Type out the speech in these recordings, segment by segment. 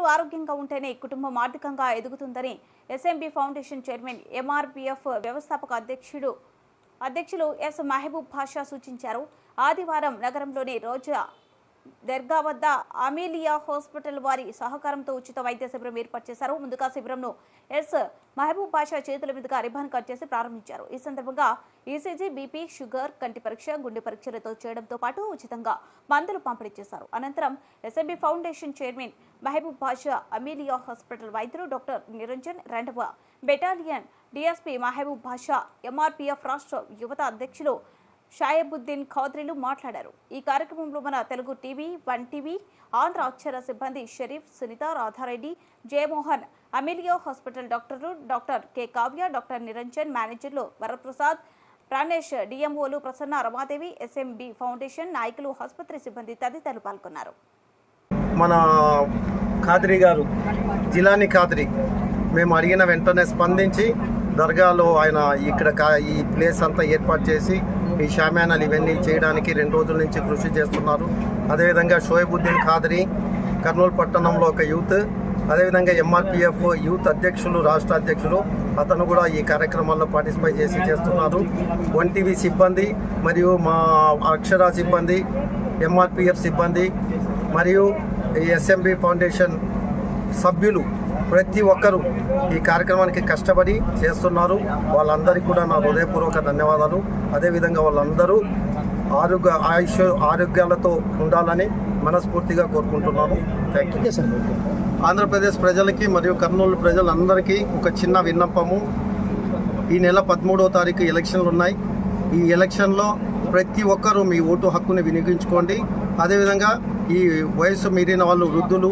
నలుగురు ఆరోగ్యంగా ఉంటేనే కుటుంబం ఆర్థికంగా ఎదుగుతుందని ఎస్ఎంబి ఫౌండేషన్ చైర్మన్ ఎంఆర్పిఎఫ్ వ్యవస్థాపక అధ్యక్షుడు అధ్యక్షులు ఎస్ మహబూబ్ భాషా సూచించారు. ఆదివారం నగరంలోని రోజా దర్గా వద్ద అమీలియా హాస్పిటల్ వారి సహకారంతో ఉచిత వైద్య శిబిరం ఏర్పాటు చేశారు. ముందుగా శిబిరంను ఎస్. మహబూబ్ బాషా చేతుల మీదుగా రిబాన్ కట్ చేసి ప్రారంభించారు. ఈ సందర్భంగా ఈసీజీ బీపీ షుగర్ కంటి పరీక్ష గుండె పరీక్షలతో చేయడంతో పాటు ఉచితంగా మందులు పంపిణీ చేశారు. అనంతరం SMB foundation chairman Mahaboob Basha Amelia hospital వైద్యులు డాక్టర్ నిరంజన్ రెండవ battalion DSP Mahaboob Basha MRPF రాష్ట్ర యువత అధ్యక్షులు షాయబుద్దీన్ ఖౌద్రీలు మాట్లాడారు. ఈ కార్యక్రమంలో మన Telugu TV one TV Andhra Akshara సిబ్బంది షరీఫ్ సునీత రాధారెడ్డి జయమోహన్ అమిలియో హాస్పిటల్ డాక్టర్లు doctor K Kavya doctor Niranjan మేనేజర్లు వరప్రసాద్ ప్రాణేష్ డిఎంఓలు ప్రసన్న రమాదేవి ఎస్ఎంబి ఫౌండేషన్ నాయకులు ఆసుపత్రి సిబ్బంది తదితరులు పాల్గొన్నారు. మన ఖాద్రి గారు జిలాని ఖాద్రి మేము అడిగిన వెంటనే స్పందించి దర్గాలో ఆయన ఇక్కడ కా- ఈ ప్లేస్ అంతా ఏర్పాటు చేసి ఈ షామ్యానాలు ఇవన్నీ చేయడానికి రెండు రోజుల నుంచి కృషి చేస్తున్నారు. అదేవిధంగా షోయబుద్దీన్ ఖాద్రి కర్నూలు పట్టణంలో ఒక యూత్ అదేవిధంగా ఎంఆర్పిఎఫ్ యూత్ అధ్యక్షులు రాష్ట్ర అధ్యక్షులు అతను కూడా ఈ కార్యక్రమాల్లో పార్టిసిపేట్ చేసి చేస్తున్నారు. వన్ టీవీ సిబ్బంది మరియు మా అక్షర సిబ్బంది ఎంఆర్పిఎఫ్ సిబ్బంది మరియు ఈ ఎస్ఎంబి ఫౌండేషన్ సభ్యులు ప్రతి ఒక్కరూ ఈ కార్యక్రమానికి కష్టపడి చేస్తున్నారు. వాళ్ళందరికీ కూడా నా హృదయపూర్వక ధన్యవాదాలు. అదేవిధంగా వాళ్ళందరూ ఆరోగ్య ఆయుష్ ఆరోగ్యాలతో ఉండాలని మనస్ఫూర్తిగా కోరుకుంటున్నాను. థ్యాంక్ యూ ఆంధ్రప్రదేశ్ ప్రజలకి మరియు కర్నూలు ప్రజలందరికీ ఒక చిన్న విన్నపము. ఈ నెల పదమూడవ తారీఖు ఎలక్షన్లు ఉన్నాయి. ఈ ఎలక్షన్లో ప్రతి ఒక్కరూ మీ ఓటు హక్కుని వినియోగించుకోండి. అదేవిధంగా ఈ వయసు మీరిన వాళ్ళు వృద్ధులు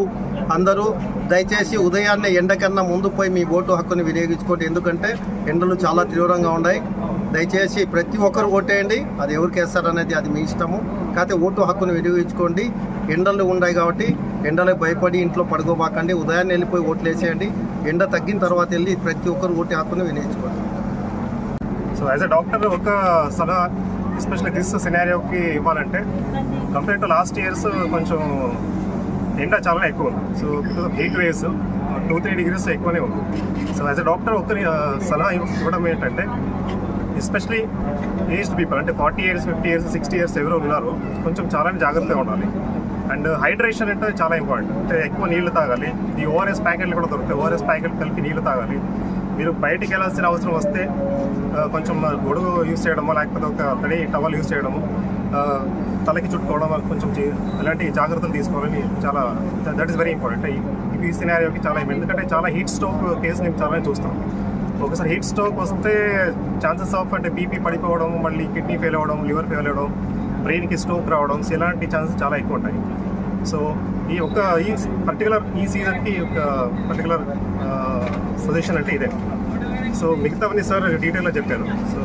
అందరూ దయచేసి ఉదయాన్నే ఎండకన్నా ముందు పోయి మీ ఓటు హక్కుని వినియోగించుకోండి. ఎందుకంటే ఎండలు చాలా తీవ్రంగా ఉన్నాయి. దయచేసి ప్రతి ఒక్కరు ఓటేయండి. అది ఎవరికి వేస్తారనేది అది మీ ఇష్టము. కాకపోతే ఓటు హక్కును వినియోగించుకోండి. ఎండలు ఉన్నాయి కాబట్టి ఎండలకు భయపడి ఇంట్లో పడుకోబాకండి. ఉదయాన్నే వెళ్ళిపోయి ఓట్లు వేసేయండి. ఎండ తగ్గిన తర్వాత వెళ్ళి ప్రతి ఒక్కరు ఓటు హక్కును వినియోగించుకోండి. సో యాజ్ అ డాక్టర్ ఒక సలహా ఎస్పెషల్లీ దిస్ సినారియోకి ఇవ్వాలంటే కంపేర్ టు లాస్ట్ ఇయర్స్ కొంచెం ఎండ చాలా ఎక్కువ ఉంది. So because of heat waves two three degrees ఎక్కువనే ఉంది. సో యాజ్ అ డాక్టర్ ఒక సలహా ఇవ్వడం ఏంటంటే ఎస్పెషలీ ఏజ్డ్ పీపుల్ అంటే forty years fifty years sixty years ఎవరు ఉన్నారు కొంచెం చాలా జాగ్రత్తగా ఉండాలి. అండ్ హైడ్రేషన్ అంటే చాలా ఇంపార్టెంట్ అంటే ఎక్కువ నీళ్ళు తాగాలి. ఈ ఓఆర్ఎస్ ప్యాకెట్లు కూడా దొరుకుతాయి. ఓఆర్ఎస్ ప్యాకెట్ కలిపి నీళ్ళు తాగాలి. మీరు బయటికి వెళ్ళాల్సిన అవసరం వస్తే కొంచెం గొడుగు యూస్ చేయడమో లేకపోతే ఒక తడి టవల్ యూస్ చేయడము తలకి చుట్టుకోవడం కొంచెం చే- అలాంటి జాగ్రత్తలు తీసుకోవాలని చాలా దట్ ఈస్ వెరీ ఇంపార్టెంట్ ఈ సినారియోకి చాలా ఎందుకంటే చాలా హీట్ స్ట్రోక్ కేసు నేను చాలా చూస్తాం ఒకసారి హీట్ స్ట్రోక్ వస్తే ఛాన్సెస్ ఆఫ్ అంటే బీపీ పడిపోవడం మళ్ళీ కిడ్నీ ఫెయిల్ అవ్వడం లివర్ ఫెయిల్ అవ్వడం బ్రెయిన్కి స్ట్రోక్ రావడం సో ఇలాంటి ఛాన్సెస్ చాలా ఎక్కువ ఉంటాయి. సో ఈ ఒక ఈ పర్టికులర్ ఈ సీజన్కి ఒక పర్టికులర్ సజెషన్ అంటే ఇదే. సో మిగతావన్నీ సార్ డీటెయిల్గా చెప్పారు. సో